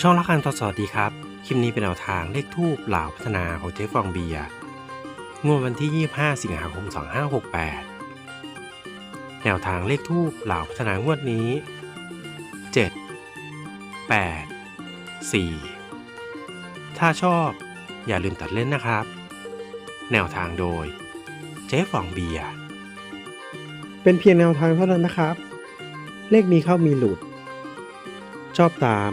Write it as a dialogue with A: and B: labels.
A: ช่องรักการทดสอบดีครับ คลิปนี้เป็นแนวทางเลขทูบเหล่าพัฒนาของเจ๊ฟองเบียงวดวันที่ 25 สิงหาคม 2568 แนวทางเลขทูบเหล่าพัฒนางวดนี้ 7 8 4 ถ้าชอบอย่าลืมตัดเล่นนะครับ แนวทางโดยเจ๊ฟองเบีย
B: เป็นเพียงแนวทางเท่านั้นนะครับ เลขมีเข้ามีหลุด ชอบตาม